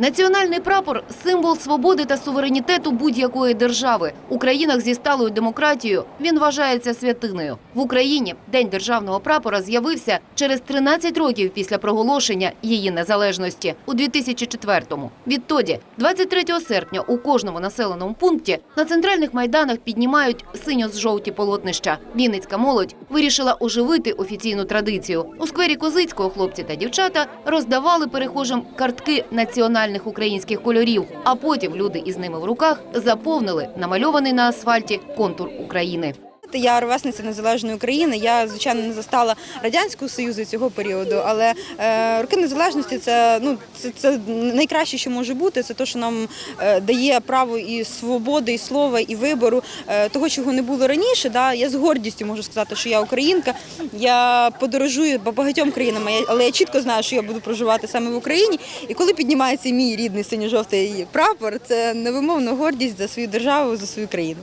Національний прапор символ свободи та суверенітету будь-якої держави. У країнах зі сталою демократією він вважається святиною. В Україні День державного прапора з'явився через 13 років після проголошення її незалежності у 2004-му. Відтоді, 23 серпня, у кожному населеному пункті на центральних майданах піднімають синьо-жовті полотнища. Вінницька молодь вирішила оживити офіційну традицію. У сквері Козицького хлопці та дівчата роздавали перехожим картки національних українських кольорів, а потім люди із ними в руках заповнили намальований на асфальті контур України. Я ровесниця незалежної України. Я звичайно не застала радянського союзу цього періоду, але е, роки незалежності це ну це, це найкраще, що може бути. Це те, що нам е, дає право і свободи, і слова, і вибору е, того, чого не було раніше. Да? Я з гордістю можу сказати, що я українка. Я подорожую по багатьом країнам, але я чітко знаю, що я буду проживати саме в Україні. І коли піднімається мій рідний синьо-жовтий прапор, це невимовна гордість за свою державу, за свою країну.